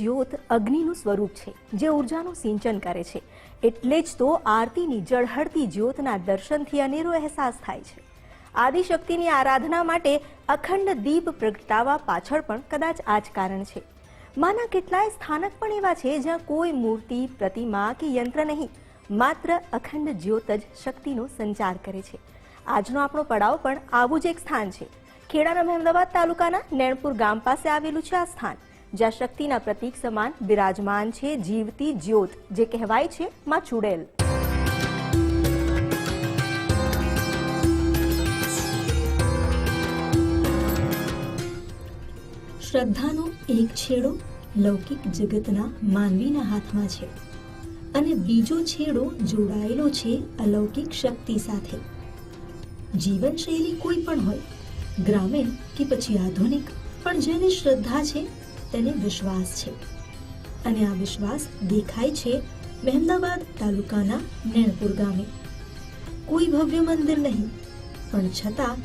જ્યોત અગ્નિનું સ્વરૂપ છે, જે ઉર્જાનું સિંચન કરે છે. એટલે જ તો આરતીની જળહળતી જ્યોતના દર્શનથી અનેરો અહેસાસ થાય છે. આદિશક્તિની આરાધના માટે અખંડ દીપ પ્રગટાવા પાછળ પણ કદાચ આ જ કારણ છે. માના કેટલાય સ્થાનક પણ એવા છે જ્યાં કોઈ મૂર્તિ, પ્રતિમા કે યંત્ર નહીં, માત્ર અખંડ જ્યોત જ શક્તિનો સંચાર કરે છે. આજનો આપણો પડાવ પણ આવું જ એક સ્થાન છે. ખેડાના અમદાવાદ તાલુકાના નેણપુર ગામ પાસે આવેલું છે આ સ્થાન. જ્યાં શક્તિના પ્રતીક સમાન બિરાજમાન છે જીવતી જ્યોત, જે કહેવાય છે માં ચુડેલ. શ્રદ્ધાનો એક છેડો લૌકિક જગતના માનવીના હાથમાં છે અને બીજો છેડો જોડાયેલો છે અલૌકિક શક્તિ સાથે. જીવનશૈલી કોઈ પણ હોય, ગ્રામીણ કે પછી આધુનિક, પણ જેને શ્રદ્ધા છે તેને વિશ્વાસ છે. અને આ વિશ્વાસ દેખાય છે મહેમદાબાદ તાલુકાના નેણપુર ગામે. કોઈ ભવ્ય મંદિર નહીં, પણ છતાં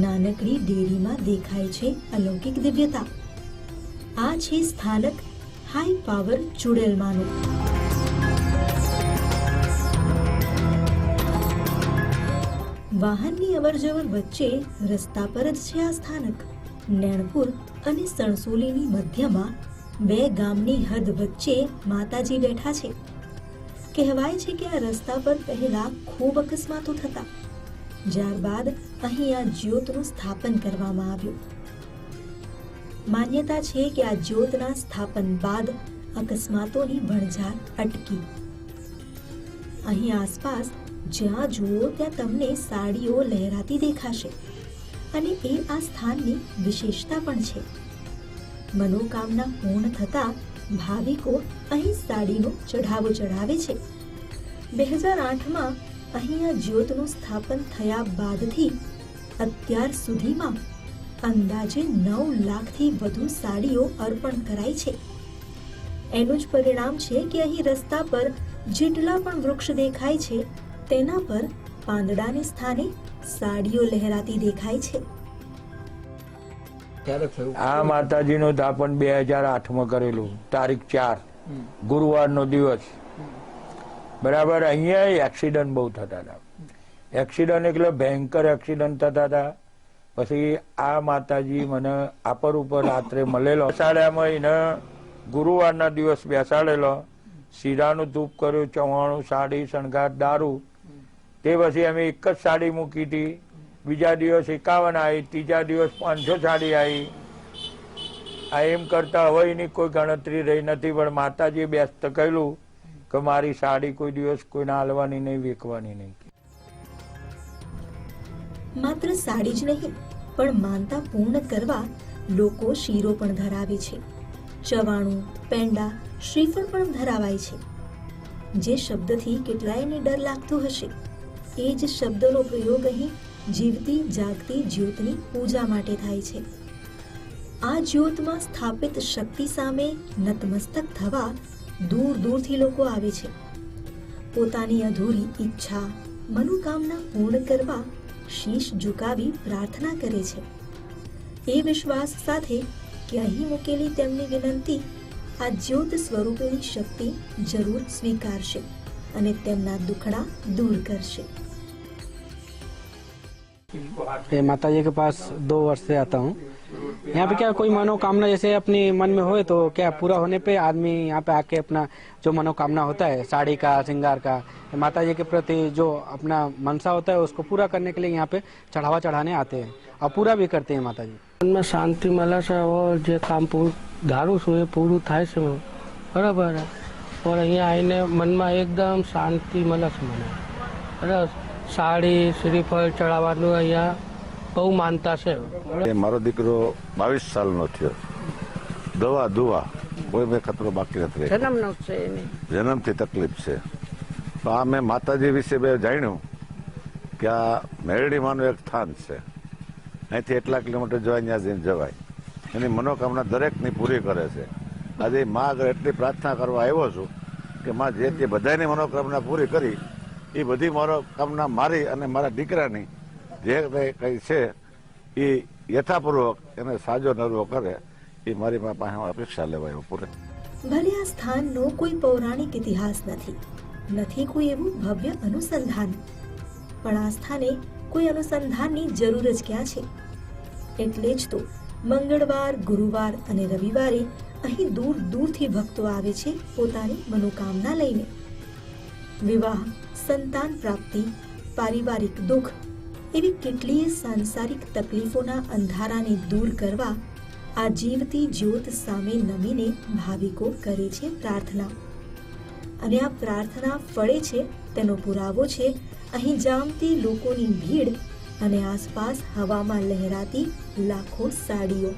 નાનકડી ડેરીમાં દેખાય છે અલૌકિક દિવ્યતા. આ છે સ્થાનક હાઈ પાવર ચુડેલમાનું. વાહનની અવરજવર વચ્ચે રસ્તા પર જ છે આ સ્થાનક. નેણપુર અને સણસોલીની મધ્યમાં બે ગામની હદ વચ્ચે માતાજી બેઠા છે. કહેવાય છે કે આ રસ્તા પર પહેલા ખૂબ અકસ્માતો થતા. ત્યારબાદ અહીં આ જ્યોતનું સ્થાપન કરવામાં આવ્યું. માન્યતા છે કે આ જ્યોતના સ્થાપન બાદ અકસ્માતોની ભણઝાર અટકી. અહીં આસપાસ જ્યાં જુઓ ત્યાં તમને સાડીઓ લહેરાતી દેખાશે. અને એ આ સ્થાનની વિશેષતા પણ છે. મનોકામના પૂર્ણ થતા ભાવિકો અહીં સાડીનો ચઢાવો ચઢાવે છે. બે હજાર આઠમાં અહીં આ જ્યોતનું સ્થાપન થયા બાદથી અત્યાર સુધીમાં અંદાજે નવ લાખથી વધુ સાડીઓ અર્પણ કરાઈ છે. એનું જ પરિણામ છે કે અહીં રસ્તા પર જેટલા પણ વૃક્ષ દેખાય છે, તેના પર પાંદડાને સ્થાને સાડીઓ લહેરાતી દેખાય છે. આ માતાજીનું દાપણ બે હજાર આઠમાં કરેલું તારીખ ચાર ગુરુવારનો દિવસ. બરાબર અહીંયા એક્સિડન્ટ બહુ થતા હતા. એક્સિડન્ટ એટલે ભયંકર એક્સિડન્ટ થતા હતા. પછી આ માતાજી મને આપર ઉપર રાત્રે મળેલો. બેસાડ્યામાં એને ગુરુવારના દિવસ બેસાડેલો. શીરાનું ધૂપ કર્યું ચવાણું સાડી શણગાર દારૂ. તે પછી અમે એક જ સાડી મૂકી હતી. બીજા દિવસ એકાવન આવી, ત્રીજા દિવસ પાંચસો સાડી આવી. આ એમ કરતા હવે એની કોઈ ગણતરી રહી નથી, પણ માતાજીએ બેસ્ત કહ્યું કે મારી સાડી કોઈ દિવસ કોઈને હાલવાની નહીં, વેકવાની નહીં. માત્ર સાડી જ નહીં, પણ માનતા પૂર્ણ કરવા લોકો શીરો પણ ધરાવે છે. ચવાણું, પેંડા, શ્રીફળ પણ ધરાવાય છે. જે શબ્દથી કેટલાયને ડર લાગતો હશે. એ જ શબ્દનો પ્રયોગ અહીં જીવતી, જાગતી, જ્યોતની પૂજા માટે થાય છે. આ જ્યોતમાં સ્થાપિત શક્તિ સામે નતમસ્તક થવા દૂર દૂરથી લોકો આવે છે. પોતાની અધૂરી ઈચ્છા, મનોકામના પૂર્ણ કરવા શીશ ઝુકાવી પ્રાર્થના કરે છે. એ વિશ્વાસ સાથે કે અહીં મૂકેલી તેમની વિનંતી આ જ્યોત સ્વરૂપેની શક્તિ જરૂર સ્વીકારશે અને તેમના દુખડા દૂર કરશે. ये माता जी के पास दो वर्ष से आता हूँ यहाँ पे क्या कोई मनोकामना जैसे अपनी मन में होए तो क्या पूरा होने पे आदमी यहाँ पे आके अपना जो मनोकामना होता है साड़ी का श्रृंगार का माता जी के प्रति जो अपना मनसा होता है उसको पूरा करने के लिए यहाँ पे चढ़ावा चढ़ाने आते हैं और पूरा भी करते हैं माता जी મનમાં શાંતિ મળે છે હવે જે કામ પૂરું ધારું છું એ પૂરું થાય છે બરાબર પણ અહીંયા આવીને મનમાં એકદમ શાંતિ મળે છે મને બરાબર સાડી શ્રીફળ ચડાવવાનું અહીંયા બહુ માનતા છે. મારો દીકરો બાવીસ સાલનો થયો. દવા દુવા કોઈ મેં ખતરો બાકી નથી. જન્મનો છે જન્મથી તકલીફ છે. તો આ મેં માતાજી વિશે બે જાણ્યું કે આ મેરડીમાંનું એક સ્થાન છે. અહીંથી એટલા કિલોમીટર જવાય ત્યાં જઈને જવાય. એની મનોકામના દરેકની પૂરી કરે છે. આજે મા આગળ એટલી પ્રાર્થના કરવા આવ્યો છું કે માં જે તે બધાની મનોકામના પૂરી કરી એ બધી મારો કામના મારી અને મારા દીકરાની જે કંઈ છે, એ યથાપૂર્વક એને સાજો નરવો કરે, એ મારી પાસે અપેક્ષા લેવાય પૂરે. ભલે આ સ્થાનનો કોઈ પૌરાણિક ઇતિહાસ નથી નથી કોઈ એવું ભવ્ય અનુસંધાન. પણ આ સ્થાને કોઈ અનુસંધાનની જરૂર જ ક્યાં છે? એટલે જ તો મંગળવાર, ગુરુવાર અને રવિવારે અહીં દૂર દૂરથી ભક્તો આવે છે પોતાની મનોકામના લઈને. વિવાહ, સંતાન પ્રાપ્તિ, પારિવારિક દુઃખ એવી કેટલીય સાંસારિક તકલીફોના અંધારાને દૂર કરવા આ જીવતી જ્યોત સામે નમીને ભાવિકો કરે છે પ્રાર્થના. અને આ પ્રાર્થના ફળે છે, તેનો પુરાવો છે, અહીં જામતી લોકોની ભીડ અને આસપાસ હવામાં લહેરાતી લાખો સાડીઓ.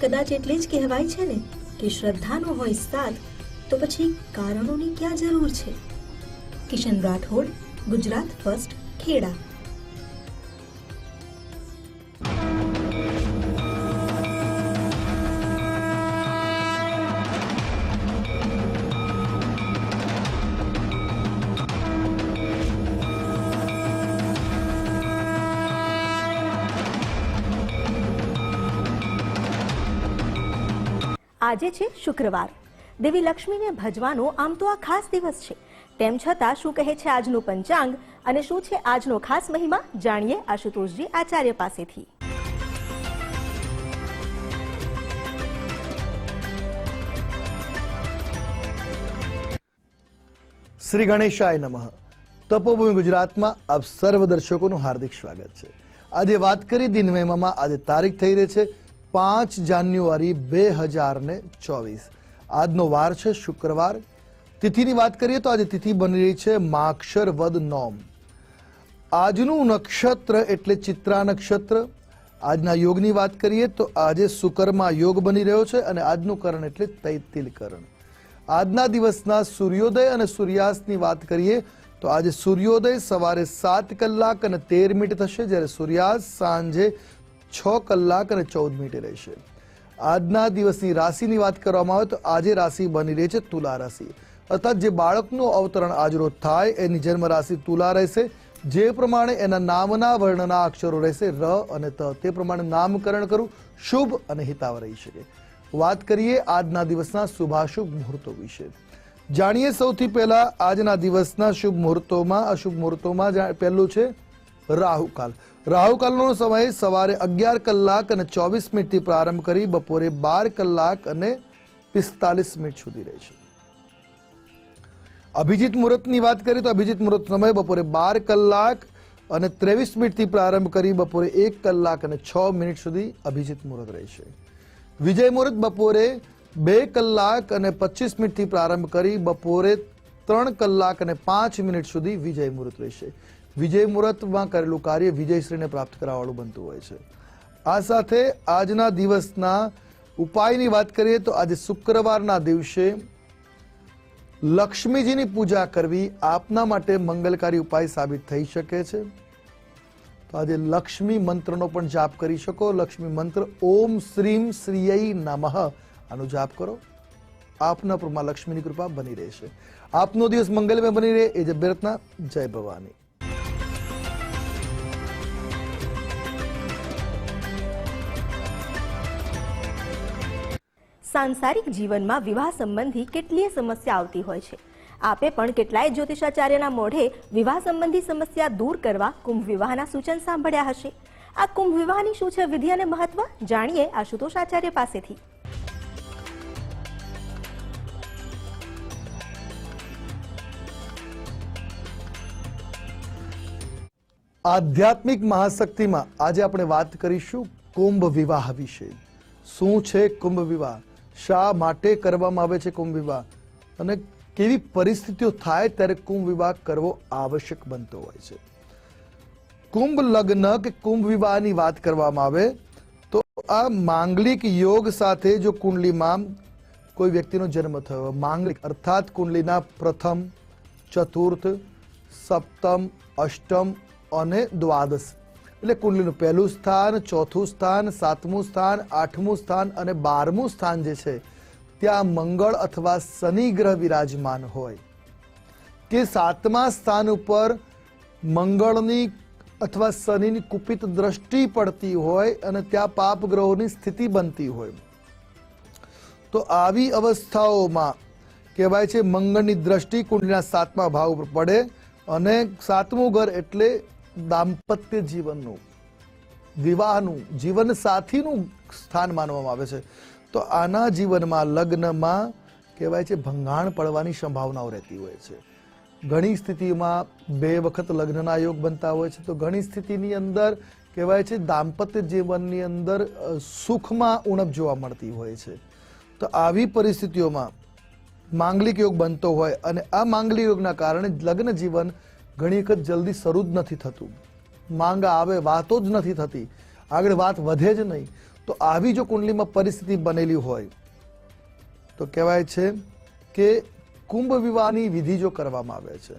કદાચ એટલે જ કહેવાય છે ને કે શ્રદ્ધાનો હોય સાથ તો પછી કારણોની ક્યાં જરૂર છે? કિશન રાઠોડ ગુજરાત ફર્સ્ટ ખેડા. આજે છે શુક્રવાર. દેવી લક્ષ્મીને ભજવાનો આમ તો આ ખાસ દિવસ છે. તેમ છતાં શું કહે છે આજનું પંચાંગ અને શું છે આજનો ખાસ મહિમા જાણીએ આશુતોષજી આચાર્ય પાસેથી. શ્રી ગણેશાય નમઃ. તપોભૂમિ ગુજરાતમાં આપ સર્વ દર્શકોનું હાર્દિક સ્વાગત છે. આજે વાત કરી દિન મહિમામાં આજે તારીખ થઈ રહી છે પાંચ જાન્યુઆરી બે હજાર ને ચોવીસ. આજનો વાર છે, શુક્રવાર. તિથિની વાત કરીએ તો આજે તિથિ બની રહી છે માક્ષર વદ નોમ. આજનું નક્ષત્ર એટલે ચિત્રા નક્ષત્ર. આજના યોગની વાત કરીએ તો આજે સુકર્મા યોગ બની રહ્યો છે અને આજનું કરણ એટલે તૈતિલ કરણ આજના દિવસના સૂર્યોદય અને સૂર્યાસ્તની વાત કરીએ તો આજે સૂર્યોદય સવારે સાત કલાક અને તેર મિનિટ થશે જ્યારે સૂર્યાસ્ત સાંજે છ કલાક અને ચૌદ મિનિટે રહેશે. આજના દિવસની રાશિની વાત કરવામાં આવે તો આજે રાશિ બની રહી છે તુલા રાશિ. અર્થાત જે બાળકનું અવતરણ આજરોજ થાય, એની જન્મ રાશિ તુલા રહેશે. જે પ્રમાણે એના નામના વર્ણના અક્ષરો રહેશે ર અને ત. તે પ્રમાણે નામકરણ કરવું શુભ અને હિતાવ રહી શકે. વાત કરીએ આજના દિવસના શુભાશુભ મુહૂર્તો વિશે. જાણીએ સૌથી પહેલા આજના દિવસના શુભ મુહૂર્તોમાં, અશુભ મુહૂર્તોમાં પહેલું છે રાહુકાલ. રાહુકાલનો સમય સવારે અગિયાર કલાક અને ચોવીસ મિનિટથી પ્રારંભ કરી બપોરે બાર કલાક અને પિસ્તાલીસ મિનિટ સુધી રહેશે અભિજીત મુહૂર્તની વાત કરીએ તો અભિજીત મુહૂર્ત સમય બપોરે બાર કલાક અને ત્રેવીસ મિનિટથી પ્રારંભ કરી બપોરે એક કલાક અને છ મિનિટ સુધી અભિજીત મુહૂર્ત રહેશે વિજય મુહૂર્ત બપોરે બે કલાક અને પચીસ મિનિટથી પ્રારંભ કરી બપોરે ત્રણ કલાક અને પાંચ મિનિટ સુધી વિજય મુહૂર્ત રહેશે વિજય મુહૂર્તમાં કરેલું કાર્ય વિજયશ્રીને પ્રાપ્ત કરાવવાનું બનતું હોય છે. આ સાથે આજના દિવસના ઉપાયની વાત કરીએ તો આજે શુક્રવારના દિવસે લક્ષ્મીજીની પૂજા કરવી આપના માટે મંગલકારી ઉપાય સાબિત થઈ શકે છે. તો આજે લક્ષ્મી મંત્રનો પણ જાપ કરી શકો. લક્ષ્મી મંત્ર ઓમ શ્રીમ શ્રીય નમઃ આનો જાપ કરો. આપના પરમાં લક્ષ્મીની કૃપા બની રહેશે. આપનો દિવસ મંગલમય બની રહે. એ જ અભ્યર્થના. જય ભવાની. સાંસારિક જીવનમાં વિવાહ સંબંધી કેટલીય સમસ્યા આવતી હોય છે. આપે પણ કેટલાય જ્યોતિષાચાર્યના મોઢે વિવાહ સંબંધી સમસ્યા દૂર કરવા કુંભ વિવાહના સૂચન સાંભળ્યા હશે. આ કુંભ વિવાહની શું છે વિધિ અને મહત્વ? જાણીએ આશુતોષ આચાર્ય પાસેથી. આધ્યાત્મિક મહાશક્તિમાં આજે આપણે વાત કરીશું કુંભ વિવાહ વિશે. શું છે કુંભ વિવાહ શા માટે કરવામાં આવે છે કુંભ વિવાહ? અને કેવી પરિસ્થિતિઓ થાય ત્યારે કુંભ વિવાહ કરવો આવશ્યક બનતો હોય છે? કુંભ લગ્ન કે કુંભ વિવાહની વાત કરવામાં આવે, તો આ માંગલિક યોગ સાથે જો કુંડલીમાં કોઈ વ્યક્તિનો જન્મ થયો, માંગલિક અર્થાત કુંડલીના પ્રથમ, ચતુર્થ, સપ્તમ, અષ્ટમ અને દ્વાદશ એટલે કુંડલીનું પહેલું સ્થાન, ચોથું સ્થાન, સાતમું સ્થાન, આઠમું સ્થાન અને બારમું સ્થાન જે છે, ત્યાં મંગળ અથવા શનિ ગ્રહ વિરાજમાન હોય. કે સાતમા સ્થાન ઉપર મંગળની અથવા શનિની કુપિત દ્રષ્ટિ પડતી હોય અને ત્યાં પાપ ગ્રહોની સ્થિતિ બનતી હોય. તો આવી અવસ્થાઓમાં કહેવાય છે મંગળની દ્રષ્ટિ કુંડલીના સાતમા ભાવ ઉપર પડે અને સાતમું ઘર એટલે દાંપત્ય જીવનનું, વિવાહનું જીવન સાથીનું સ્થાન માનવામાં આવે છે. તો આના જીવનમાં લગ્નમાં કહેવાય છે ભંગાણ પડવાની સંભાવનાઓ રહેતી હોય છે. ઘણી સ્થિતિમાં બે વખત લગ્નના યોગ બનતા હોય છે. તો ઘણી સ્થિતિની અંદર કહેવાય છે દાંપત્ય જીવનની અંદર સુખમાં ઉણપ જોવા મળતી હોય છે. તો આવી પરિસ્થિતિઓમાં માંગલિક યોગ બનતો હોય અને આ માંગલિક યોગના કારણે લગ્ન જીવન ઘણી વખત જલ્દી શરૂ જ નથી થતું. માંગ આવે, વાતો જ નથી થતી. આગળ વાત વધે જ નહીં. તો આવી જો કુંડલીમાં પરિસ્થિતિ બનેલી હોય, તો કહેવાય છે કે કુંભ વિવાહની વિધિ જો કરવામાં આવે છે,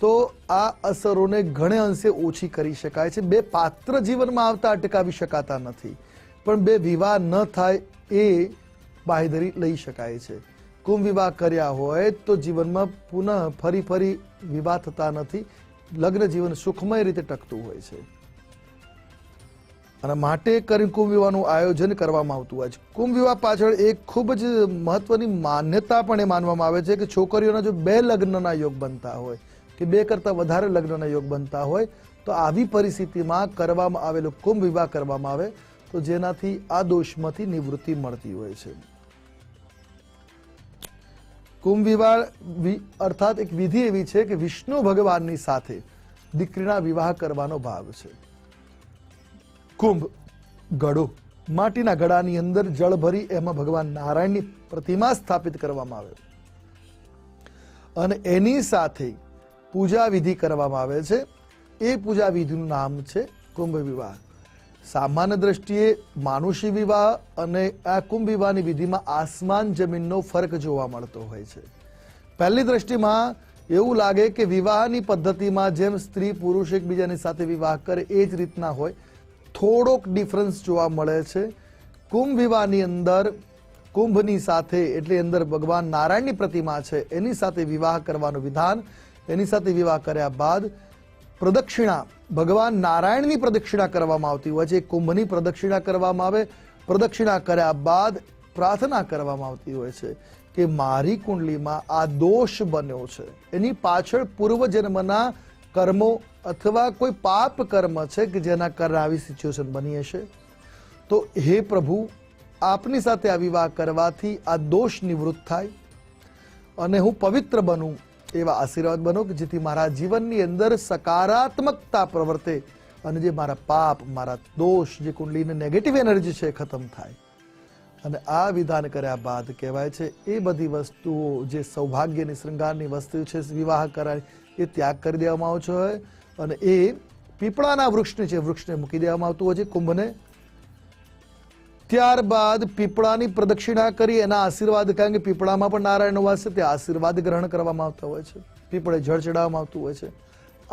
તો આ અસરોને ઘણે અંશે ઓછી કરી શકાય છે. બે પાત્ર જીવનમાં આવતા અટકાવી શકાતા નથી. પણ બે વિવાહ ન થાય એ બાહેધરી લઈ શકાય છે. કુંભ વિવાહ કર્યા હોય તો જીવનમાં પુનઃ ફરી ફરી વિવાહ થતા નથી. લગ્ન જીવન સુખમય રીતે ટકતું હોય છે. અને માટે કરી કુંભ વિવાહનું આયોજન કરવામાં આવતું હોય છે. કુંભ વિવાહ પાછળ એક ખૂબ જ મહત્વની માન્યતા પણ એ માનવામાં આવે છે કે છોકરીઓના જો બે લગ્નના યોગ બનતા હોય કે બે કરતાં વધારે લગ્નના યોગ બનતા હોય તો આવી પરિસ્થિતિમાં કરવામાં આવેલો કુંભ વિવાહ કરવામાં આવે તો જેનાથી આ દોષમાંથી નિવૃત્તિ મળતી હોય છે. કુંભ વિવાહ અર્થાત એક વિધિ એવી છે કે વિષ્ણુ ભગવાનની સાથે દીકરીના વિવાહ કરવાનો ભાવ છે. કુંભ ગળો માટીના ગળાની અંદર જળ ભરી એમાં ભગવાન નારાયણની પ્રતિમા સ્થાપિત કરવામાં આવે. અને એની સાથે પૂજા વિધિ કરવામાં આવે છે. એ પૂજા વિધિનું નામ છે કુંભ વિવાહ સામાન્ય દ્રષ્ટિએ માનુષી વિવાહ અને આ કુંભ વિવાહની વિધિમાં આસમાન જમીનનો ફરક જોવા મળતો હોય છે. પહેલી દ્રષ્ટિમાં એવું લાગે કે વિવાહની પદ્ધતિમાં જેમ સ્ત્રી પુરુષ એકબીજાની સાથે વિવાહ કરે એ જ રીતના હોય, થોડોક ડિફરન્સ જોવા મળે છે. કુંભ વિવાહની અંદર કુંભની સાથે એટલે અંદર ભગવાન નારાયણની પ્રતિમા છે, એની સાથે વિવાહ કરવાનું વિધાન, એની સાથે વિવાહ કર્યા બાદ પ્રદક્ષિણા. ભગવાન નારાયણની પ્રદક્ષિણા કરવામાં આવતી હોય છે. કુંભની પ્રદક્ષિણા કરવામાં આવે. પ્રદક્ષિણા કર્યા બાદ પ્રાર્થના કરવામાં આવતી હોય છે કે મારી કુંડલીમાં આ દોષ બન્યો છે. એની પાછળ પૂર્વજન્મના કર્મો અથવા કોઈ પાપ કર્મ છે કે જેના કારણે આવી સિચ્યુએશન બની હશે? તો હે પ્રભુ, આપની સાથે આ વિવાહ કરવાથી આ દોષ નિવૃત્ત થાય અને હું પવિત્ર બનું. એવા આશીર્વાદ બનો કે જેથી મારા જીવનની અંદર સકારાત્મકતા પ્રવર્તે અને જે મારા પાપ, મારા દોષ જે કુંડલીની નેગેટિવ એનર્જી છે ખતમ થાય. અને આ વિધાન કર્યા બાદ કહેવાય છે, એ બધી વસ્તુઓ જે સૌભાગ્યની શૃંગારની વસ્તુ છે, વિવાહ કરાય, એ ત્યાગ કરી દેવામાં આવે છે. અને એ પીપળાના વૃક્ષને જે વૃક્ષને મૂકી દેવામાં આવતું હોય છે, કુંભને ત્યારબાદ પીપળાની પ્રદક્ષિણા કરી એના આશીર્વાદ કારણ કે પીપળામાં પણ નારાયણ વાસ છે, તે આશીર્વાદ ગ્રહણ કરવામાં આવતા હોય છે. પીપળે જળ ચડાવવામાં આવતું હોય છે.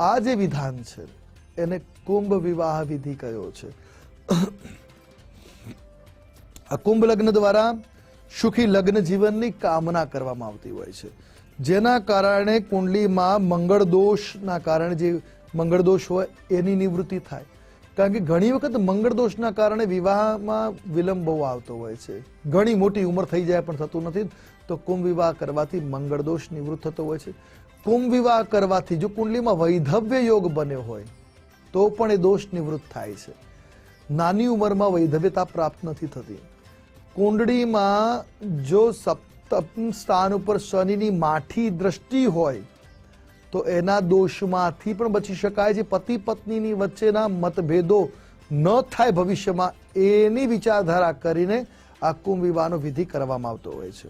આ જે વિધાન છે, એને કુંભ વિવાહ વિધિ કયો છે. આ કુંભ લગ્ન દ્વારા સુખી લગ્ન જીવનની કામના કરવામાં આવતી હોય છે. જેના કારણે કુંડલીમાં મંગળ દોષના કારણે જે મંગળ દોષ હોય, એની નિવૃત્તિ થાય. કારણ કે ઘણી વખત મંગળ દોષના કારણે વિવાહમાં વિલંબ બહુ આવતો હોય છે. ઘણી મોટી ઉંમર થઈ જાય પણ થતું નથી. તો કુંભ વિવાહ કરવાથી મંગળ દોષ નિવૃત્ત થતો હોય છે. કુંભ વિવાહ કરવાથી જો કુંડલીમાં વૈધવ્ય યોગ બન્યો હોય, તો પણ એ દોષ નિવૃત્ત થાય છે. નાની ઉંમરમાં વૈધવ્યતા પ્રાપ્ત નથી થતી. કુંડળીમાં જો સપ્તમ સ્થાન ઉપર શનિની માઠી દ્રષ્ટિ હોય તો એના દોષમાંથી પણ બચી શકાય છે. પતિ પત્નીની વચ્ચેના મતભેદો ન થાય ભવિષ્યમાં એની વિચારધારા કરીને આ કુંભ વિવાહનો વિધિ કરવામાં આવતો હોય છે.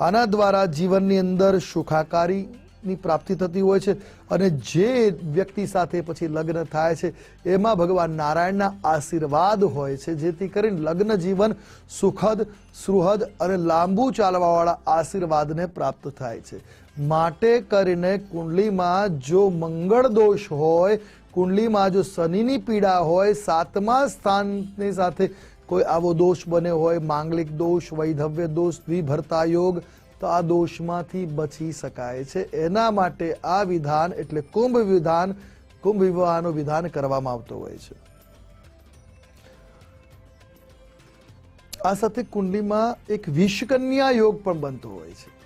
આના દ્વારા જીવનની અંદર સુખાકારીની પ્રાપ્તિ થતી હોય છે અને જે વ્યક્તિ સાથે પછી લગ્ન થાય છે, એમાં ભગવાન નારાયણના આશીર્વાદ હોય છે. જેથી કરીને લગ્ન જીવન સુખદ, સુહદ અને લાંબુ ચાલવાવાળા આશીર્વાદને પ્રાપ્ત થાય છે. માટે કરીને કુંડલીમાં જો મંગળ દોષ હોય, કુંડલીમાં જો શનિની પીડા હોય, સાતમા સ્થાનની સાથે કોઈ આવો દોષ બન્યો હોય, માંગલિક દોષ, વૈધવ્ય દોષ, દ્વિભરતા યોગ, તો આ દોષમાંથી બચી શકાય છે. એના માટે આ વિધાન એટલે કુંભ વિધાન, કુંભ વિવાહનું વિધાન કરવામાં આવતો હોય છે. આ સાથે કુંડલીમાં એક વિષકન્યા યોગ પણ બનતો હોય છે.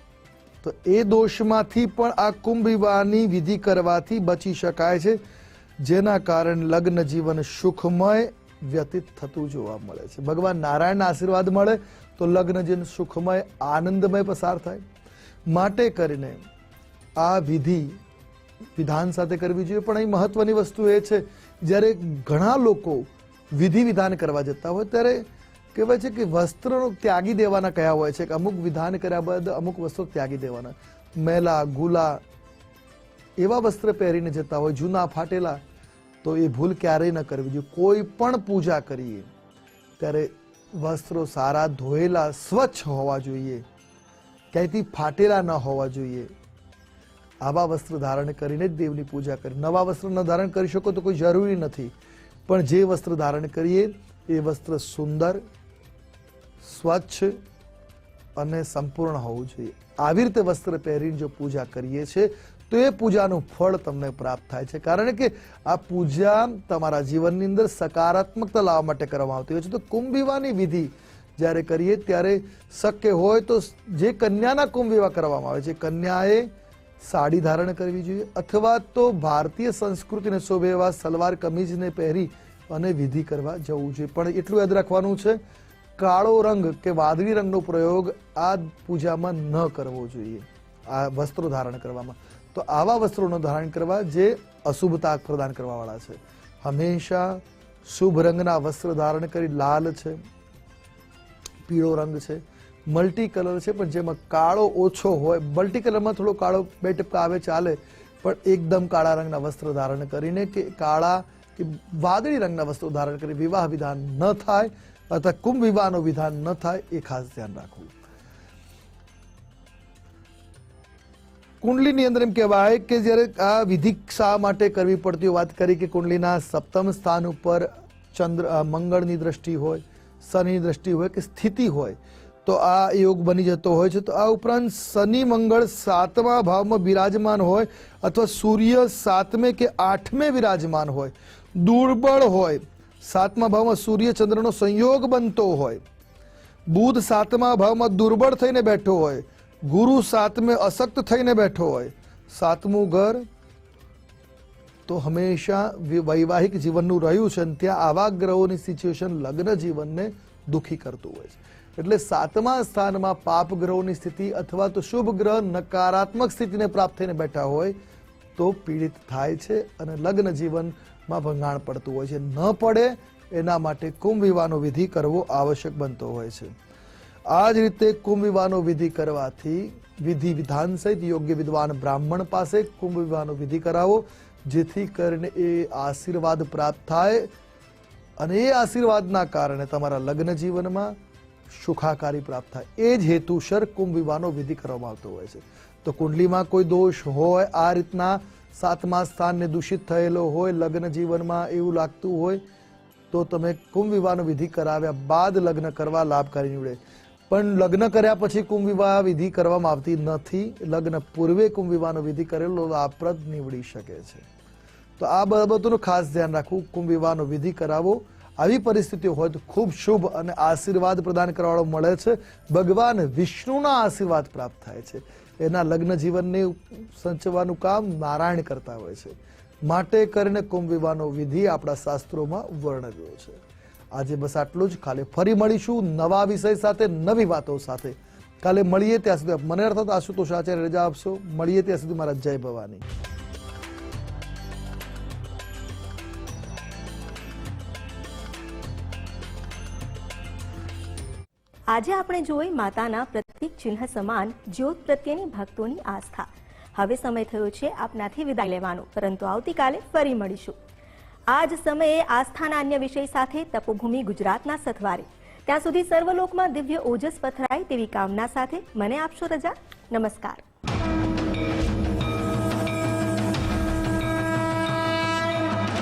તો એ દોષમાંથી પણ આ કુંભ વિવાહની વિધિ કરવાથી બચી શકાય છે, જેના કારણે લગ્ન જીવન સુખમય વ્યતીત થતું જોવા મળે છે. ભગવાન નારાયણના આશીર્વાદ મળે તો લગ્ન જીવન સુખમય, આનંદમય પસાર થાય. માટે કરીને આ વિધિ વિધાન સાથે કરવી જોઈએ. પણ અહીં મહત્વની વસ્તુ એ છે, જ્યારે ઘણા લોકો વિધિ વિધાન કરવા જતા હોય, ત્યારે કહેવાય છે કે વસ્ત્રનો ત્યાગી દેવાના કયા હોય છે? કે અમુક વિધાન કર્યા બાદ અમુક વસ્ત્રો ત્યાગી દેવાના. મેલા, ગુલા એવા વસ્ત્ર પહેરીને જતા હોય, જૂના ફાટેલા, તો એ ભૂલ ક્યારેય ન કરવી જોઈએ. કોઈ પણ પૂજા કરીએ, ત્યારે વસ્ત્રો સારા ધોયેલા, સ્વચ્છ હોવા જોઈએ. ક્યાંયથી ફાટેલા ન હોવા જોઈએ. આવા વસ્ત્ર ધારણ કરીને જ દેવની પૂજા કરી. નવા વસ્ત્ર ન ધારણ કરી શકો તો કોઈ જરૂરી નથી. પણ જે વસ્ત્ર ધારણ કરીએ, એ વસ્ત્ર સુંદર સ્વચ્છ અને સંપૂર્ણ હોવું જોઈએ. આવી રીતે વસ્ત્ર પહેરીને જો પૂજા કરીએ છીએ તો એ પૂજાનું ફળ તમને પ્રાપ્ત થાય છે. કારણ કે આ પૂજા તમારા જીવનની અંદર સકારાત્મકતા લાવવા માટે કરવામાં આવતી હોય છે. તો કુંભ વિવાહની વિધિ જ્યારે કરીએ ત્યારે શક્ય હોય તો જે કન્યાના કુંભ વિવાહ કરવામાં આવે છે, કન્યાએ સાડી ધારણ કરવી જોઈએ અથવા તો ભારતીય સંસ્કૃતિને શોભે એવા સલવાર કમીજને પહેરી અને વિધિ કરવા જવું જોઈએ. પણ એટલું યાદ રાખવાનું છે કાળો રંગ કે વાદળી રંગનો પ્રયોગ આ પૂજામાં ન કરવો જોઈએ, આ વસ્ત્રો ધારણ કરવામાં. તો આવા વસ્ત્રોનો ધારણ કરવા જે અશુભતા પ્રદાન કરવાવાળા છે. હંમેશા શુભ રંગના વસ્ત્ર ધારણ કરી લાલ છે, પીળો રંગ છે, મલ્ટી કલર છે, પણ જેમાં કાળો ઓછો હોય, મલ્ટી કલરમાં થોડો કાળો બે ટપકા આવે ચાલે, પણ એકદમ કાળા રંગના વસ્ત્ર ધારણ કરીને કે કાળા કે વાદળી રંગના વસ્ત્રો ધારણ કરી વિવાહ વિધાન ન થાય અથવા કુંભ વિવાહનું વિધાન ન થાય એ ખાસ ધ્યાન રાખવું. કુંડલીની અંદર એમ કહેવાય કે જ્યારે આ વિધિ શા માટે કરવી પડતી વાત કરી કે કુંડલીના સપ્તમ સ્થાન ઉપર ચંદ્ર મંગળની દ્રષ્ટિ હોય, શનિની દ્રષ્ટિ હોય કે સ્થિતિ હોય, તો આ યોગ બની જતો હોય છે. તો આ ઉપરાંત શનિ મંગળ સાતમા ભાવમાં બિરાજમાન હોય અથવા સૂર્ય સાતમે કે આઠમે બિરાજમાન હોય, દુર્બળ હોય સાતમા ભાવમાં સૂર્ય ચંદ્રનો સંયોગ બનતો હોય. બુધ સાતમા ભાવમાં દુર્બળ થઈને બેઠો હોય. ગુરુ સાતમે અશક્ત થઈને બેઠો હોય. સાતમું ઘર તો હંમેશા વૈવાહિક જીવનનું રહ્યું છે અને ત્યાં આવા ગ્રહોની સિચ્યુએશન લગ્ન જીવનને દુઃખી કરતું હોય છે. એટલે સાતમા સ્થાનમાં પાપ ગ્રહોની સ્થિતિ અથવા તો શુભ ગ્રહ નકારાત્મક સ્થિતિને પ્રાપ્ત થઈને બેઠા હોય તો પીડિત થાય છે અને લગ્ન જીવનમાં ભંગાણ પડતું હોય છે. ન પડે એના માટે કુંભ વિવાહનો વિધિ કરવો આવશ્યક બનતો હોય છે. આ જ રીતે કુંભ વિવાહનો વિધિ કરવાથી વિધિ વિધાન સહિત યોગ્ય વિદ્વાન બ્રાહ્મણ પાસે કુંભ વિવાહનો વિધિ કરાવો, જેથી કરીને એ આશીર્વાદ પ્રાપ્ત થાય અને એ આશીર્વાદના કારણે તમારા લગ્ન જીવનમાં સુખાકારી પ્રાપ્ત થાય. એ જ હેતુસર કુંભ વિવાહનો વિધિ કરવામાં આવતો હોય છે. તો કુંડલીમાં કોઈ દોષ હોય આ રીતના સાતમા સ્થાનને દૂષિત થયેલો હોય, લગ્ન જીવનમાં એવું લાગતું હોય, તો તમે કુંભ વિવાહનો વિધિ કરાવ્યા બાદ લગ્ન કરવા લાભકારી નીવડે. પણ લગ્ન કર્યા પછી કુંભ વિવાહ વિધિ કરવામાં આવતી નથી. લગ્ન પૂર્વે કુંભ વિવાહનો વિધિ કરેલો લાભપ્રદ નીવડી શકે છે. તો આ બાબતોનું ખાસ ધ્યાન રાખવું. કુંભ વિવાહનો વિધિ કરાવો. આવી પરિસ્થિતિઓ હોય તો ખૂબ શુભ અને આશીર્વાદ પ્રદાન કરવાળો મળે છે. ભગવાન વિષ્ણુના આશીર્વાદ પ્રાપ્ત થાય છે. એના લગ્ન જીવનને સંચવાનું કામ નારાયણ કરતા હોય છે. માટે કરીને કુંભ વિવાહનો વિધિ આપણા શાસ્ત્રોમાં વર્ણવ્યો છે. આજે બસ આટલું જ. કાલે ફરી મળીશું નવા વિષય સાથે, નવી વાતો સાથે. કાલે મળીએ ત્યાં સુધી મને અર્થાત આશુતોષ આચાર્ય રજા આપશો. મળીએ ત્યાં સુધી મારા જય ભવાની. આજે આપણે જોઈ માતાના પ્રતીક ચિહ્ન સમાન જ્યોત પ્રત્યેની ભક્તોની આસ્થા. હવે સમય થયો છે આપનાથી વિદાય લેવાનો, પરંતુ આવતીકાલે ફરી મળીશું. આ જ સમયે આસ્થાના અન્ય વિષય સાથે તપોભૂમિ ગુજરાતના સથવારે. ત્યાં સુધી સર્વલોકમાં દિવ્ય ઓજસ પથરાય તેવી કામના સાથે મને આપશો રજા. નમસ્કાર.